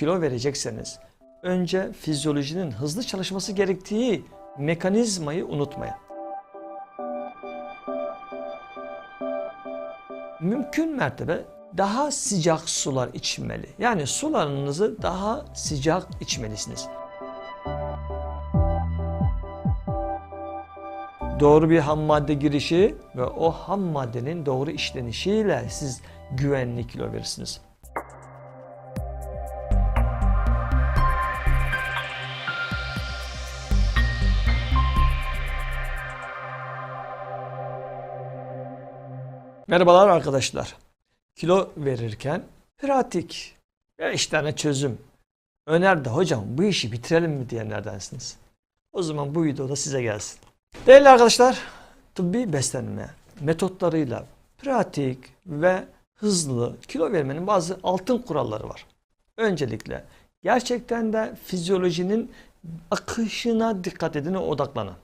kilo verecekseniz önce fizyolojinin hızlı çalışması gerektiği mekanizmayı unutmayın. Mümkün mertebe daha sıcak sular içmeli. Yani sularınızı daha sıcak içmelisiniz. Doğru bir ham madde girişi ve o ham maddenin doğru işlenişiyle siz güvenli kilo verirsiniz. Merhabalar arkadaşlar. Kilo verirken pratik 5 tane çözüm önerdi hocam bu işi bitirelim mi diyenlerdensiniz. O zaman bu videoda size gelsin. Değerli arkadaşlar, tıbbi beslenme metotlarıyla pratik ve hızlı kilo vermenin bazı altın kuralları var. Öncelikle gerçekten de fizyolojinin akışına dikkat edin ve odaklanın.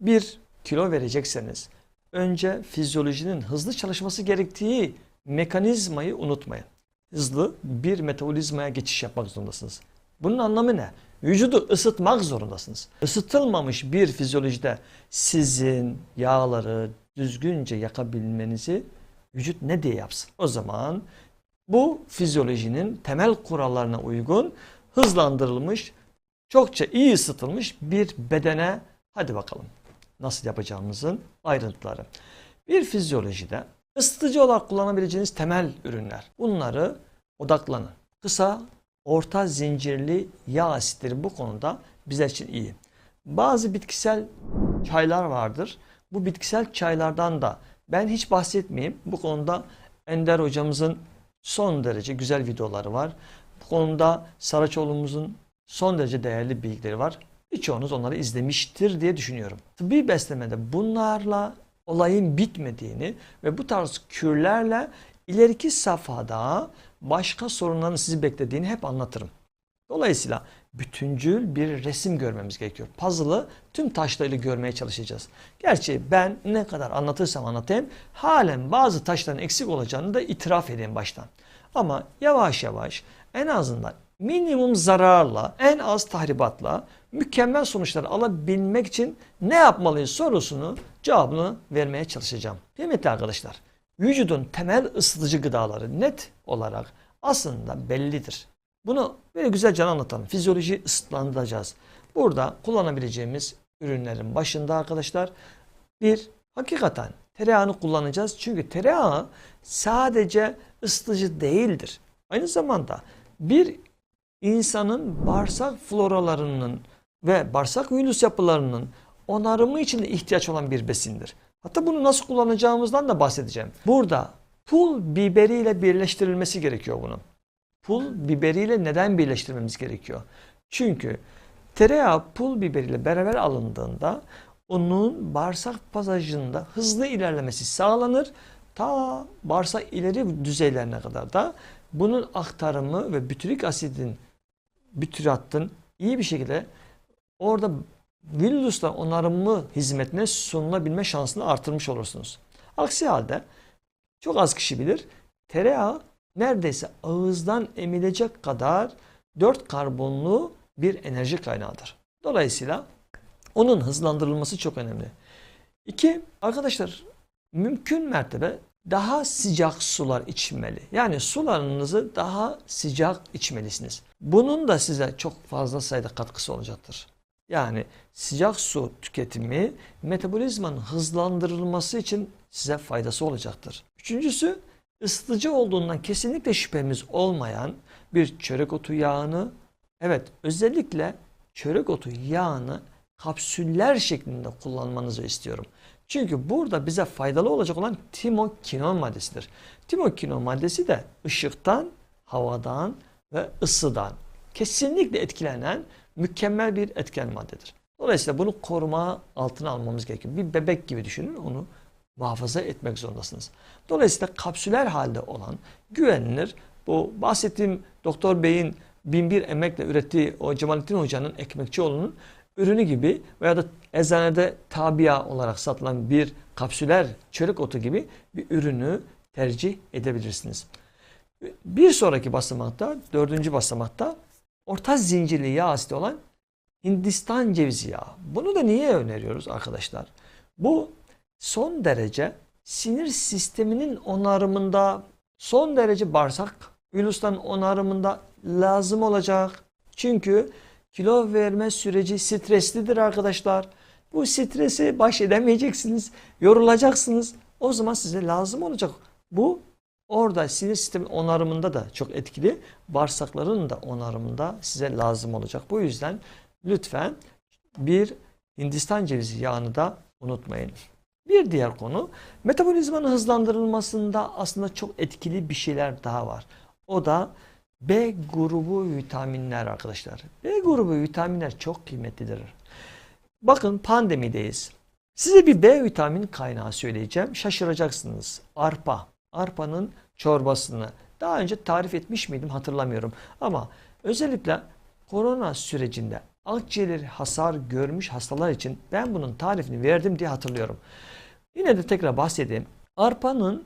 Bir kilo verecekseniz önce fizyolojinin hızlı çalışması gerektiği mekanizmayı unutmayın. Hızlı bir metabolizmaya geçiş yapmak zorundasınız. Bunun anlamı ne? Vücudu ısıtmak zorundasınız. Isıtılmamış bir fizyolojide sizin yağları düzgünce yakabilmenizi vücut ne diye yapsın? O zaman bu fizyolojinin temel kurallarına uygun hızlandırılmış, çokça iyi ısıtılmış bir bedene hadi bakalım nasıl yapacağımızın ayrıntıları. Bir fizyolojide ısıtıcı olarak kullanabileceğiniz temel ürünler. Bunları odaklanın. Kısa, orta zincirli yağ asitleri bu konuda bizler için iyi. Bazı bitkisel çaylar vardır. Bu bitkisel çaylardan da ben hiç bahsetmeyeyim. Bu konuda Ender hocamızın son derece güzel videoları var. Bu konuda Saraçoğlu'muzun son derece değerli bilgileri var. Birçoğunuz onları izlemiştir diye düşünüyorum. Tıbbi beslemede bunlarla olayın bitmediğini ve bu tarz kürlerle ileriki safhada başka sorunların sizi beklediğini hep anlatırım. Dolayısıyla bütüncül bir resim görmemiz gerekiyor. Puzzle'ı tüm taşlarıyla görmeye çalışacağız. Gerçi ben ne kadar anlatırsam anlatayım halen bazı taşların eksik olacağını da itiraf edeyim baştan. Ama yavaş yavaş en azından minimum zararla, en az tahribatla mükemmel sonuçlar alabilmek için ne yapmalıyız sorusunu cevabını vermeye çalışacağım. Kıymetli arkadaşlar, vücudun temel ısıtıcı gıdaları net olarak aslında bellidir. Bunu böyle güzelce anlatalım. Fizyoloji ısıtlandıracağız. Burada kullanabileceğimiz ürünlerin başında arkadaşlar bir hakikaten tereyağını kullanacağız. Çünkü tereyağı sadece ısıtıcı değildir. Aynı zamanda bir insanın bağırsak floralarının ve bağırsak virüs yapılarının onarımı için ihtiyaç olan bir besindir. Hatta bunu nasıl kullanacağımızdan da bahsedeceğim. Burada pul biberiyle birleştirilmesi gerekiyor bunun. Pul biberiyle neden birleştirmemiz gerekiyor? Çünkü tereyağı pul biberiyle beraber alındığında onun bağırsak pasajında hızlı ilerlemesi sağlanır. Ta bağırsak ileri düzeylerine kadar da bunun aktarımı ve bütürik asidin bütüratın iyi bir şekilde orada Villus'la onarımlı hizmetine sunulabilme şansını artırmış olursunuz. Aksi halde çok az kişi bilir tereyağı neredeyse ağızdan emilecek kadar 4 karbonlu bir enerji kaynağıdır. Dolayısıyla onun hızlandırılması çok önemli. İki, arkadaşlar mümkün mertebe daha sıcak sular içmeli. Yani sularınızı daha sıcak içmelisiniz. Bunun da size çok fazla sayıda katkısı olacaktır. Yani sıcak su tüketimi metabolizmanın hızlandırılması için size faydası olacaktır. Üçüncüsü ısıtıcı olduğundan kesinlikle şüphemiz olmayan bir çörek otu yağını evet özellikle çörek otu yağını kapsüller şeklinde kullanmanızı istiyorum. Çünkü burada bize faydalı olacak olan timokinon maddesidir. Timokinon maddesi de ışıktan, havadan ve ısıdan kesinlikle etkilenen mükemmel bir etken maddedir. Dolayısıyla bunu koruma altına almamız gerekiyor. Bir bebek gibi düşünün onu muhafaza etmek zorundasınız. Dolayısıyla kapsüler halde olan güvenilir bu bahsettiğim Doktor Bey'in binbir emekle ürettiği o Cemalettin Hoca'nın Ekmekçioğlu'nun ürünü gibi veya da eczanede tabia olarak satılan bir kapsüler çörek otu gibi bir ürünü tercih edebilirsiniz. Bir sonraki basamakta, dördüncü basamakta orta zincirli yağ asidi olan Hindistan cevizi yağı. Bunu da niye öneriyoruz arkadaşlar? Bu son derece sinir sisteminin onarımında, son derece bağırsak virüslerin onarımında lazım olacak. Çünkü kilo verme süreci streslidir arkadaşlar. Bu stresi baş edemeyeceksiniz, yorulacaksınız. O zaman size lazım olacak. Bu orada sinir sistemi onarımında da çok etkili. Bağırsakların da onarımında size lazım olacak. Bu yüzden lütfen bir Hindistan cevizi yağını da unutmayın. Bir diğer konu metabolizmanın hızlandırılmasında aslında çok etkili bir şeyler daha var. O da B grubu vitaminler arkadaşlar. B grubu vitaminler çok kıymetlidir. Bakın pandemideyiz. Size bir B vitamin kaynağı söyleyeceğim. Şaşıracaksınız. Arpa. Arpanın çorbasını daha önce tarif etmiş miydim hatırlamıyorum. Ama özellikle korona sürecinde akciğerleri hasar görmüş hastalar için ben bunun tarifini verdim diye hatırlıyorum. Yine de tekrar bahsedeyim. Arpanın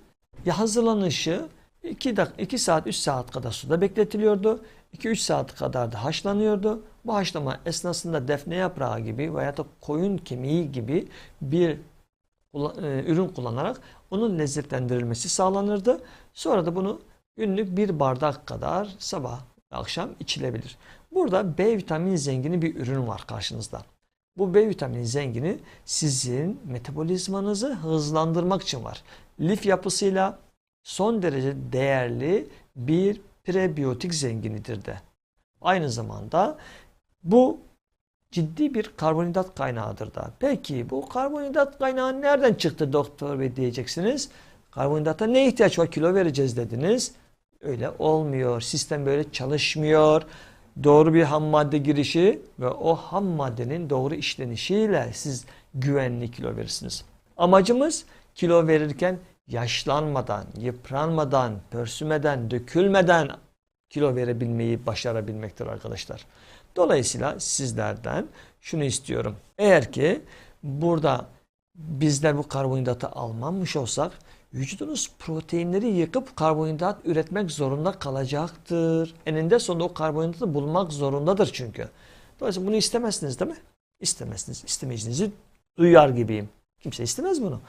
hazırlanışı 2, dak 2 saat 3 saat kadar suda bekletiliyordu. 2-3 saat kadar da haşlanıyordu. Bu haşlama esnasında defne yaprağı gibi veya da koyun kemiği gibi bir e, ürün kullanarak onun lezzetlendirilmesi sağlanırdı. Sonra da bunu günlük bir bardak kadar sabah akşam içilebilir. Burada B vitamini zengini bir ürün var karşınızda. Bu B vitamini zengini sizin metabolizmanızı hızlandırmak için var. Lif yapısıyla son derece değerli bir prebiyotik zenginidir de. Aynı zamanda bu ciddi bir karbonhidrat kaynağıdır da. Peki bu karbonhidrat kaynağı nereden çıktı doktor bey diyeceksiniz. Karbonhidrata ne ihtiyaç var kilo vereceğiz dediniz. Öyle olmuyor. Sistem böyle çalışmıyor. Doğru bir ham madde girişi ve o ham maddenin doğru işlenişiyle siz güvenli kilo verirsiniz. Amacımız kilo verirken yaşlanmadan, yıpranmadan, pörsümeden, dökülmeden kilo verebilmeyi başarabilmektir arkadaşlar. Dolayısıyla sizlerden şunu istiyorum. Eğer ki burada bizler bu karbonhidratı almamış olsak vücudunuz proteinleri yıkıp karbonhidrat üretmek zorunda kalacaktır. Eninde sonunda o karbonhidratı bulmak zorundadır çünkü. Dolayısıyla bunu istemezsiniz değil mi? İstemezsiniz. İstemeyeceğinizi duyar gibiyim. Kimse istemez bunu.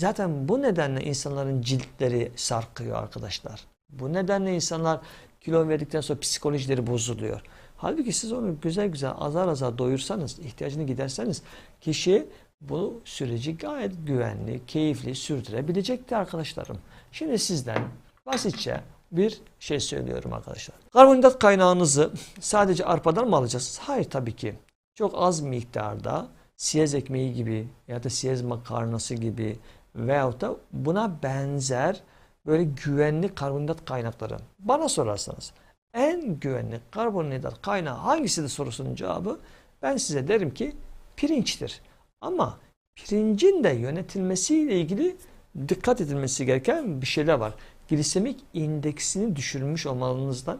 Zaten bu nedenle insanların ciltleri sarkıyor arkadaşlar. Bu nedenle insanlar kilo verdikten sonra psikolojileri bozuluyor. Halbuki siz onu güzel güzel azar azar doyursanız, ihtiyacını giderseniz kişi bu süreci gayet güvenli, keyifli sürdürebilecekti arkadaşlarım. Şimdi sizden basitçe bir şey söylüyorum arkadaşlar. Karbonhidrat kaynağınızı sadece arpadan mı alacaksınız? Hayır tabii ki. Çok az miktarda siyez ekmeği gibi ya da siyez makarnası gibi veyahut da buna benzer böyle güvenli karbonhidrat kaynakları. Bana sorarsanız en güvenli karbonhidrat kaynağı hangisidir sorusunun cevabı ben size derim ki pirinçtir. Ama pirincin de yönetilmesiyle ilgili dikkat edilmesi gereken bir şeyler var. Glisemik indeksini düşürmüş olmanızdan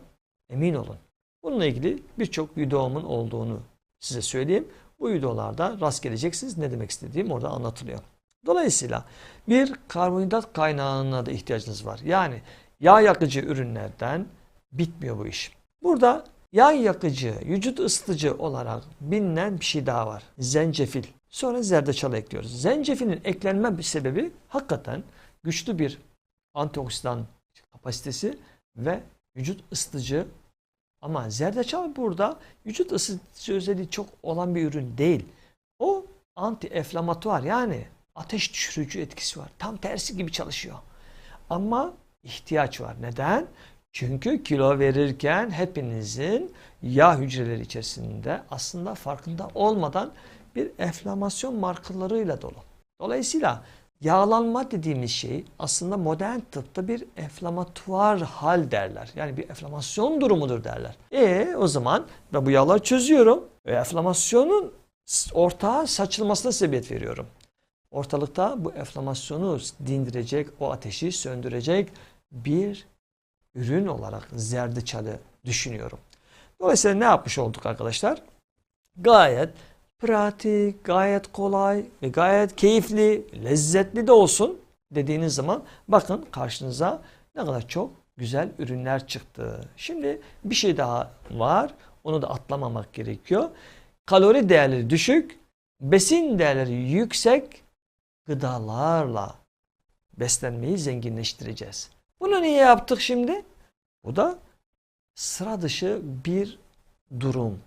emin olun. Bununla ilgili birçok videomun olduğunu size söyleyeyim. Bu videolarda rast geleceksiniz. Ne demek istediğim orada anlatılıyor. Dolayısıyla bir karbonhidrat kaynağına da ihtiyacınız var. Yani yağ yakıcı ürünlerden bitmiyor bu iş. Burada yağ yakıcı, vücut ısıtıcı olarak bilinen bir şey daha var. Zencefil. Sonra zerdeçal ekliyoruz. Zencefilin eklenme bir sebebi hakikaten güçlü bir antioksidan kapasitesi ve vücut ısıtıcı ama zerdeçal burada vücut ısıtıcı özelliği çok olan bir ürün değil. O anti-enflamatuar yani ateş düşürücü etkisi var. Tam tersi gibi çalışıyor. Ama ihtiyaç var. Neden? Çünkü kilo verirken hepinizin yağ hücreleri içerisinde aslında farkında olmadan bir enflamasyon markalarıyla dolu. Dolayısıyla yağlanma dediğimiz şey aslında modern tıpta bir enflamatuar hal derler. Yani bir enflamasyon durumudur derler. E o zaman ben bu yağları çözüyorum ve enflamasyonun ortağa saçılmasına sebebiyet veriyorum. Ortalıkta bu enflamasyonu dindirecek, o ateşi söndürecek bir ürün olarak zerdeçalı düşünüyorum. Dolayısıyla ne yapmış olduk arkadaşlar? Gayet pratik, gayet kolay ve gayet keyifli, lezzetli de olsun dediğiniz zaman bakın karşınıza ne kadar çok güzel ürünler çıktı. Şimdi bir şey daha var. Onu da atlamamak gerekiyor. Kalori değerleri düşük, besin değerleri yüksek gıdalarla beslenmeyi zenginleştireceğiz. Bunu niye yaptık şimdi? Bu da sıra dışı bir durum.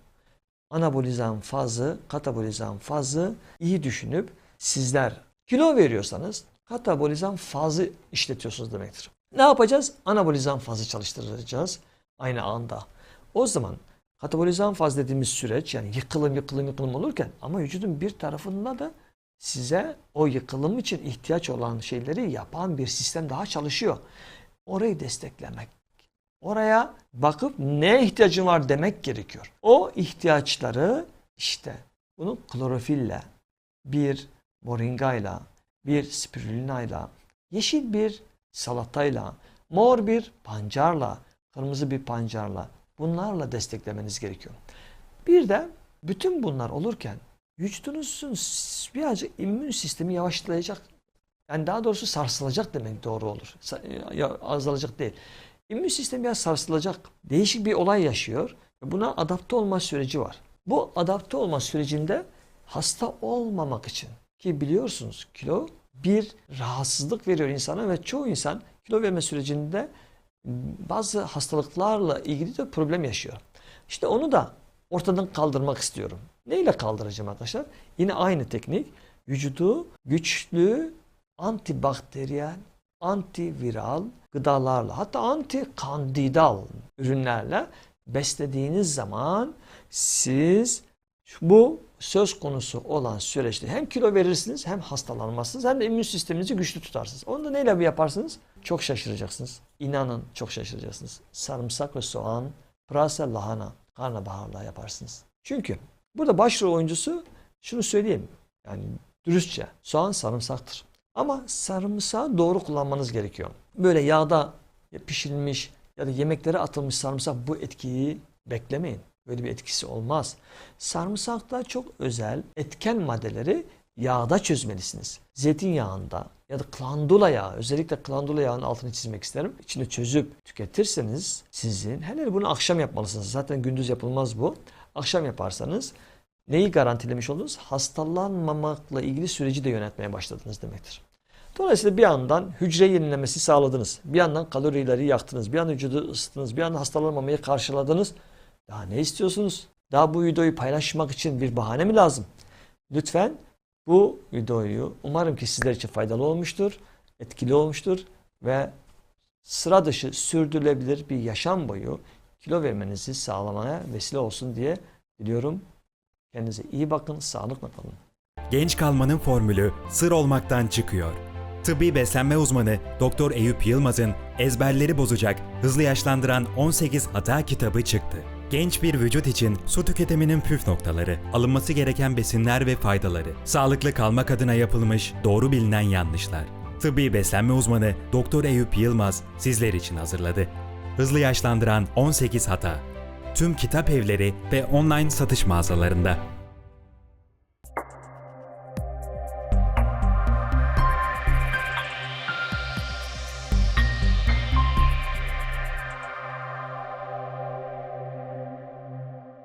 Anabolizan fazı, katabolizan fazı iyi düşünüp sizler kilo veriyorsanız katabolizan fazı işletiyorsunuz demektir. Ne yapacağız? Anabolizan fazı çalıştıracağız aynı anda. O zaman katabolizan faz dediğimiz süreç yani yıkılım yıkılım yıkılım olurken ama vücudun bir tarafında da size o yıkılım için ihtiyaç olan şeyleri yapan bir sistem daha çalışıyor. Orayı desteklemek. Oraya bakıp ne ihtiyacın var demek gerekiyor. O ihtiyaçları işte bunu klorofille, bir moringayla, bir spirulinayla, yeşil bir salatayla, mor bir pancarla, kırmızı bir pancarla bunlarla desteklemeniz gerekiyor. Bir de bütün bunlar olurken vücudunuzun birazcık immün sistemi yavaşlayacak. Yani daha doğrusu sarsılacak demek doğru olur. Azalacak değil. İmmün sistemi biraz sarsılacak. Değişik bir olay yaşıyor. Buna adapte olma süreci var. Bu adapte olma sürecinde hasta olmamak için ki biliyorsunuz kilo bir rahatsızlık veriyor insana ve çoğu insan kilo verme sürecinde bazı hastalıklarla ilgili de problem yaşıyor. İşte onu da ortadan kaldırmak istiyorum. Neyle kaldıracağım arkadaşlar? Yine aynı teknik. Vücudu güçlü antibakteriyel, antiviral gıdalarla hatta antikandidal ürünlerle beslediğiniz zaman siz bu söz konusu olan süreçte hem kilo verirsiniz hem hastalanmazsınız hem de immün sisteminizi güçlü tutarsınız. Onu da neyle yaparsınız? Çok şaşıracaksınız. İnanın çok şaşıracaksınız. Sarımsak ve soğan, pırasa, lahana, karnabaharla yaparsınız. Çünkü burada başrol oyuncusu şunu söyleyeyim. Yani dürüstçe soğan sarımsaktır. Ama sarımsağı doğru kullanmanız gerekiyor. Böyle yağda pişirilmiş ya da yemeklere atılmış sarımsak bu etkiyi beklemeyin. Böyle bir etkisi olmaz. Sarımsakta çok özel etken maddeleri yağda çözmelisiniz. Zeytinyağında ya da klandula yağı, özellikle klandula yağının altını çizmek isterim. İçini çözüp tüketirseniz sizin, hele bunu akşam yapmalısınız. Zaten gündüz yapılmaz bu. Akşam yaparsanız neyi garantilemiş oldunuz? Hastalanmamakla ilgili süreci de yönetmeye başladınız demektir. Dolayısıyla bir yandan hücre yenilemesi sağladınız. Bir yandan kalorileri yaktınız. Bir yandan vücudu ısıttınız. Bir yandan hastalanmamayı karşıladınız. Daha ne istiyorsunuz? Daha bu videoyu paylaşmak için bir bahane mi lazım? Lütfen bu videoyu umarım ki sizler için faydalı olmuştur, etkili olmuştur ve sıra dışı sürdürülebilir bir yaşam boyu kilo vermenizi sağlamaya vesile olsun diye diliyorum. Kendinize iyi bakın, sağlıkla kalın. Genç kalmanın formülü sır olmaktan çıkıyor. Tıbbi beslenme uzmanı Doktor Eyüp Yılmaz'ın ezberleri bozacak, hızlı yaşlandıran 18 hata kitabı çıktı. Genç bir vücut için su tüketiminin püf noktaları, alınması gereken besinler ve faydaları, sağlıklı kalmak adına yapılmış doğru bilinen yanlışlar. Tıbbi beslenme uzmanı Doktor Eyüp Yılmaz sizler için hazırladı. Hızlı yaşlandıran 18 hata. Tüm kitap evleri ve online satış mağazalarında.